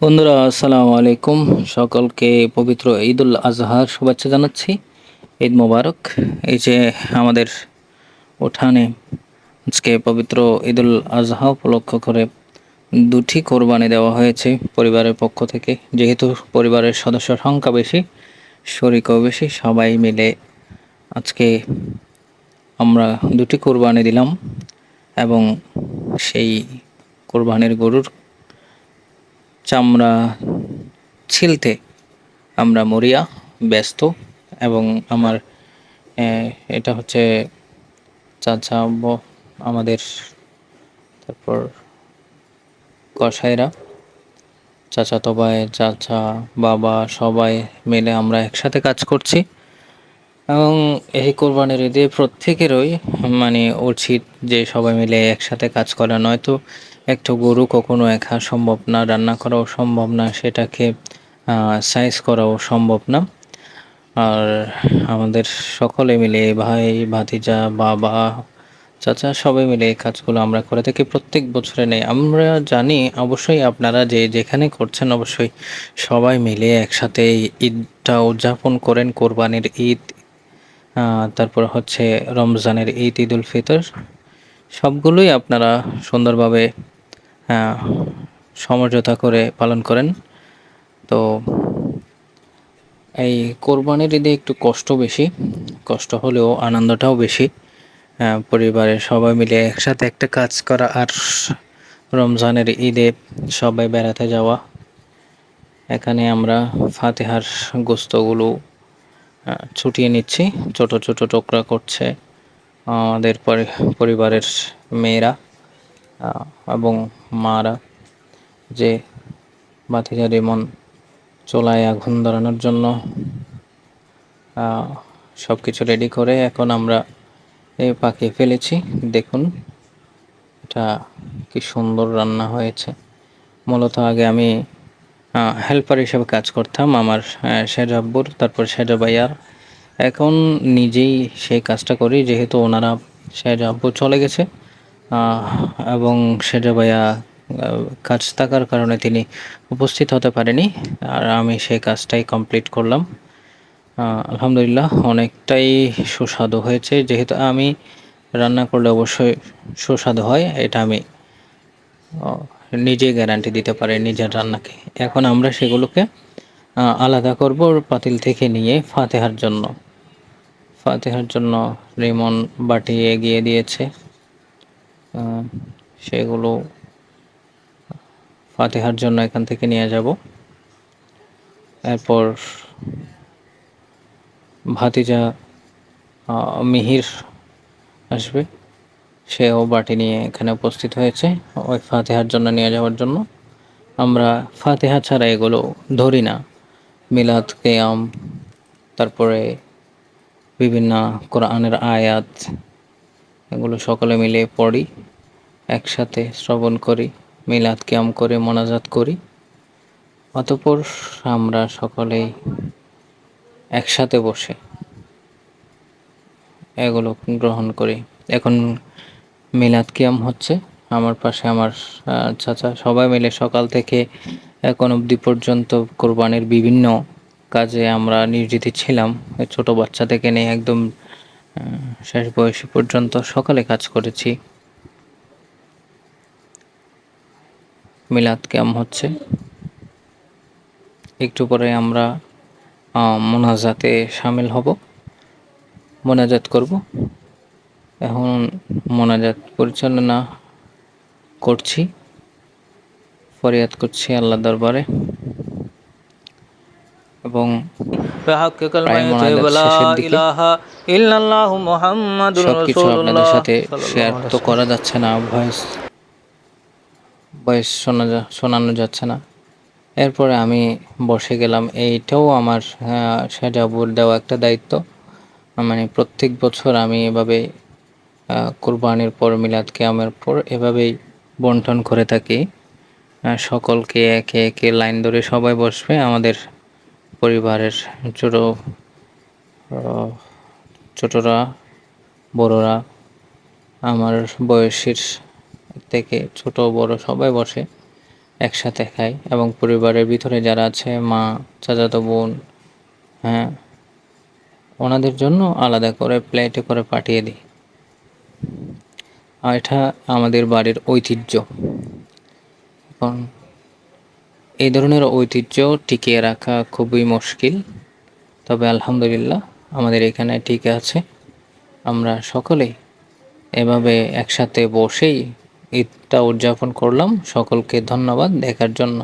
বন্ধুরা, আসসালামু আলাইকুম। সকলকে পবিত্র ঈদ উল আজহার শুভেচ্ছা জানাচ্ছি। ঈদ মোবারক। এই যে আমাদের উঠানে আজকে পবিত্র ঈদ উল আজহা উপলক্ষ করে দুটি কোরবানি দেওয়া হয়েছে পরিবারের পক্ষ থেকে। যেহেতু পরিবারের সদস্য সংখ্যা বেশি, শরিকও বেশি, সবাই মিলে আজকে আমরা দুটি কোরবানি দিলাম এবং সেই কোরবানির গরুর চামড়া ছিলতে আমরা মরিয়া, ব্যস্ত এবং আমার এটা হচ্ছে চাচা আমাদের তারপর কসাইরা, চাচা ভাই চাচা বাবা সবাই মিলে আমরা একসাথে কাজ করছি। এবং এই কোরবানির ঈদে প্রত্যেকেরই মানে উচিত যে সবাই মিলে একসাথে কাজ করা। নয়তো একটা গরু কখনো একা সম্ভব না, রান্না করাও সম্ভব না, সেটাকে সাইজ করাও সম্ভব না। আর আমাদের সকলে মিলে, ভাই, ভাতিজা, বাবা, চাচা সবাই মিলে এই কাজগুলো আমরা করে থাকি প্রত্যেক বছরে নেই। আমরা জানি, অবশ্যই আপনারা যে যেখানে করছেন, অবশ্যই সবাই মিলে একসাথে ঈদটা উদযাপন করেন। কোরবানির ঈদ তারপর হচ্ছে রমজানের ঈদ ঈদ উল ফিতর, সবগুলোই আপনারা সুন্দরভাবে সমঝোতা করে পালন করেন। তো এই কোরবানির ঈদে একটু কষ্ট বেশি, কষ্ট হলেও আনন্দটাও বেশি। পরিবারের সবাই মিলে একসাথে একটা কাজ করা আর রমজানের ঈদে সবাই বেড়াতে যাওয়া। এখানে আমরা ফাতেহার গোস্তগুলো ছুটিয়ে নিচ্ছি। ছোট ছোট টুকরা করছে আমাদের পরিবারের মেয়েরা। এবং মারা যে বাতিজা রিমন চোলায় আগুন ধরানোর জন্য সব কিছু রেডি করে এখন আমরা এই পাকিয়ে ফেলেছি। দেখুন, এটা কি সুন্দর রান্না হয়েছে। মূলত আগে আমি হেল্পার হিসেবে কাজ করতাম আমার শেজাব্বুর তারপর শেজা ভাইয়ার। এখন নিজেই সেই কাজটা করি, যেহেতু ওনারা শেজাব্বু চলে গেছে। এবং শেজা ভাইয়া কাজ থাকার কারণে তিনি উপস্থিত হতে পারেনি, আর আমি সেই কাজটাই কমপ্লিট করলাম। আলহামদুলিল্লাহ, অনেকটাই সুস্বাদু হয়েছে। যেহেতু আমি রান্না করলে অবশ্যই সুস্বাদু হয়, এটা আমি নিজে গ্যারান্টি দিতে পারি নিজের রান্নাকে। এখন আমরা সেগুলোকে আলাদা করব পাতিল থেকে নিয়ে ফাতেহার জন্য। ফাতেহার জন্য রিমন বাটি এগিয়ে দিয়েছে। সেগুলো ফাতেহার জন্য এখান থেকে নিয়ে যাব। এরপর ভাতিজা মিহির আসবে। সেও বাটি নিয়ে এখানে উপস্থিত হয়েছে। ওই ফাতেহার জন্য নিয়ে যাওয়ার জন্য। আমরা ফাতেহা ছাড়া এগুলো ধরি না। মিলাদ, কেয়াম, তারপরে বিভিন্ন কোরআনের আয়াত এগুলো সকলে মিলে পড়ি, একসাথে শ্রবণ করি, মিলাদ কেয়াম করে, মোনাজাত করি। অতপর আমরা সকলেই একসাথে বসে এগুলো গ্রহণ করি। এখন মিলাদ কিয়াম হচ্ছে, আমার পাশে আমার চাচা, সবাই মিলে সকাল থেকে এখন অবধি পর্যন্ত কোরবানির বিভিন্ন কাজে আমরা নিয়োজিত ছিলাম। ছোট বাচ্চা থেকে নিয়ে একদম শেষ বয়সী পর্যন্ত সকালে কাজ করেছি। মিলাদ ক্যাম হচ্ছে। একটু পরে আমরা মোনাজাতে সামিল হব। মোনাজাত করব। এখন মোনাজাত পরিচালনা করছি। ফরিয়াদ করছি আল্লাহ দরবারে। এবং সবকিছু আপনাদের সাথে শেয়ার তো করা যাচ্ছে না ভয়েস ভয়েস শোনা শোনানো যাচ্ছে না। এরপরে আমি বসে গেলাম এইটাও আমার সেজাবুর দেওয়া একটা দায়িত্ব। মানে প্রত্যেক বছর আমি এভাবে কোরবানির পর মিলাদ কেয়ামের পর এভাবেই বন্টন করে থাকি। সকলকে একে একে লাইন ধরে সবাই বসবে আমাদের পরিবারের ছোটো ছোটরা, বড়রা, আমার বয়সীর থেকে ছোট, বড় সবাই বসে একসাথে খাই এবং পরিবারের ভিতরে যারা আছে, মা, চাচাতো বোন হ্যাঁ ওনাদের জন্য আলাদা করে প্লেটে করে পাঠিয়ে দিই। আর এটা আমাদের বাড়ির ঐতিহ্য। এখন এই ধরনের ঐতিহ্য টিকিয়ে রাখা খুবই মুশকিল। তবে আলহামদুলিল্লাহ আমাদের এখানে টিকে আছে। আমরা সকলেই এভাবে একসাথে বসেই ঈদটা উদযাপন করলাম। সকলকে ধন্যবাদ দেখার জন্য।